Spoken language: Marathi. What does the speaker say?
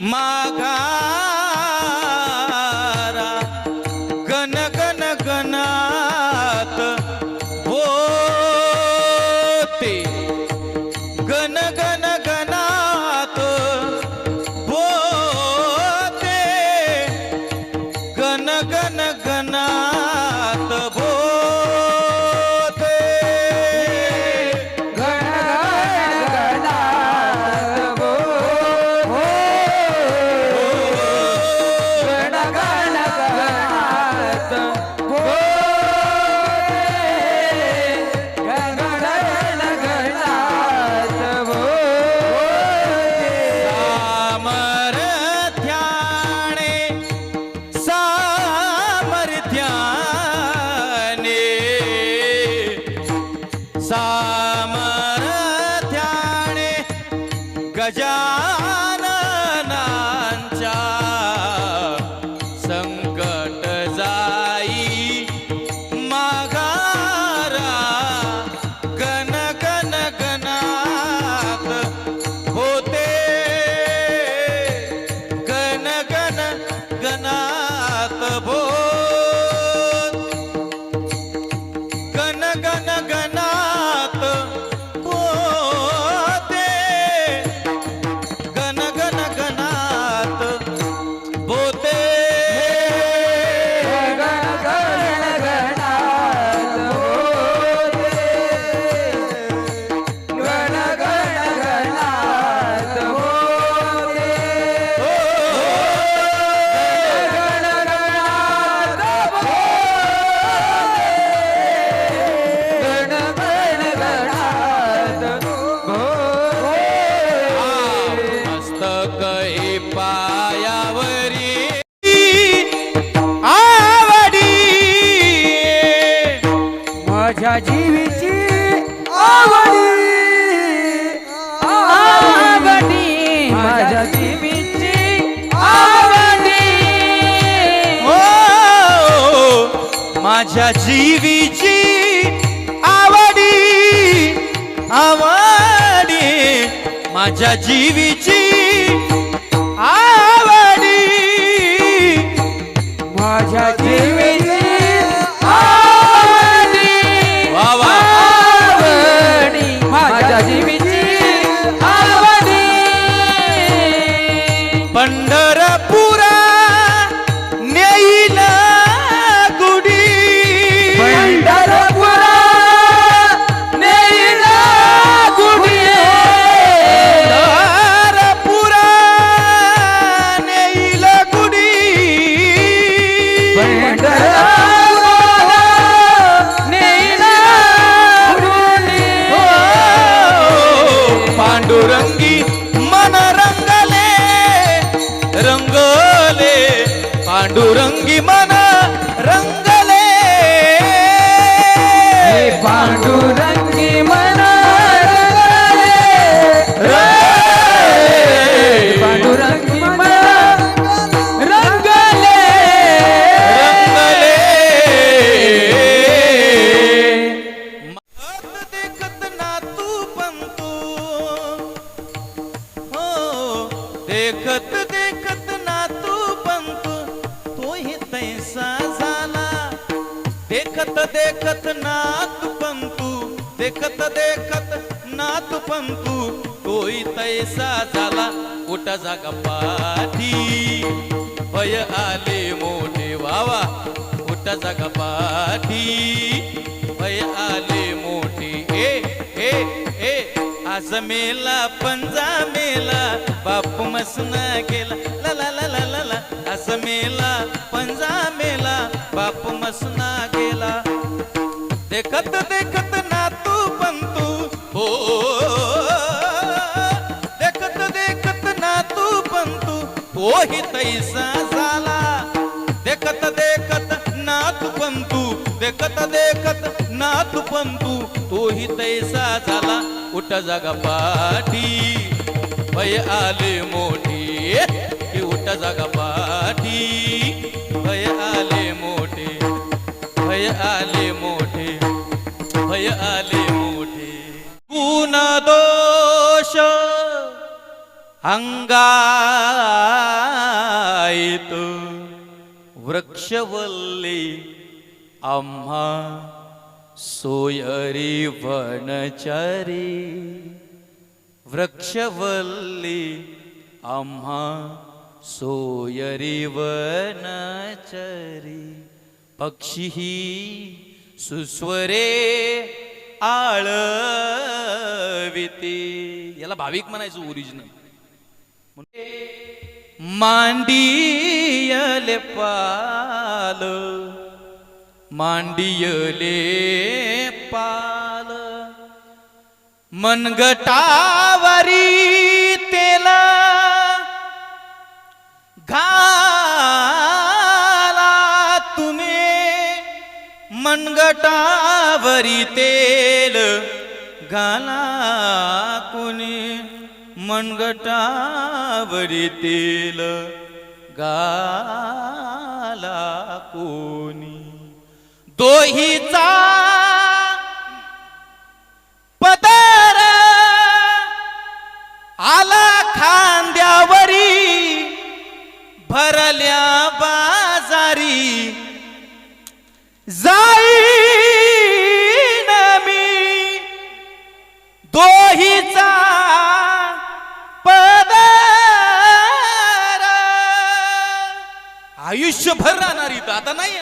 মাগা callado. माझ्या जीवीची आवडी. आवडी. माझ्या जीवीची आवडी. हो. माझ्या जीवीची आवडी. आवडी. माझ्या जीवीची आवडी. माझ्या पांडुरंगी मन रंगले. पांडुरंगी मन पांडुरंगी मन रंगले. मत देखत ना तू पण तू हो देखत देखत देखत देखत ना तू देखत देखत ना तू पण तोही तैसा झाला कुठं जागा पाठी. भय आले मोठे वावा कुठं जागा पाठी. भय आले मोठे ए ए ए आज मेला पंजा मेला बाप मसना गेला ला ला ला ला ला. आज मेला पंजा मेला बाप मसना देखत देखत ना तू पण तू हो. देखत देखत ना तू पण तू तोही तैसा झाला. देखत देखत ना तू पण तू देखत देखत ना तू पण तू तोही तैसा झाला. उठ जागा पाठी भय आले मोठी. की उठ जागा पाठी भय आले मोठे भय आले वय आले मोठे. गुण दोष अंगायत वृक्षवल्ली आम्हा सोयरी वनचारी. वृक्षवल्ली आम्हा सोयरी वनचारी. पक्षी सुस्वरे आळविती. याला भाविक म्हणायचं ओरिजिनल मांडियले पाल मांडियले पाल. मनगटावरी मनगटावरी तेल घाला कुणी मनगटावरी तेल गाला कोणी दोहीचा आयुष्यभर राहणार इथं आता नाही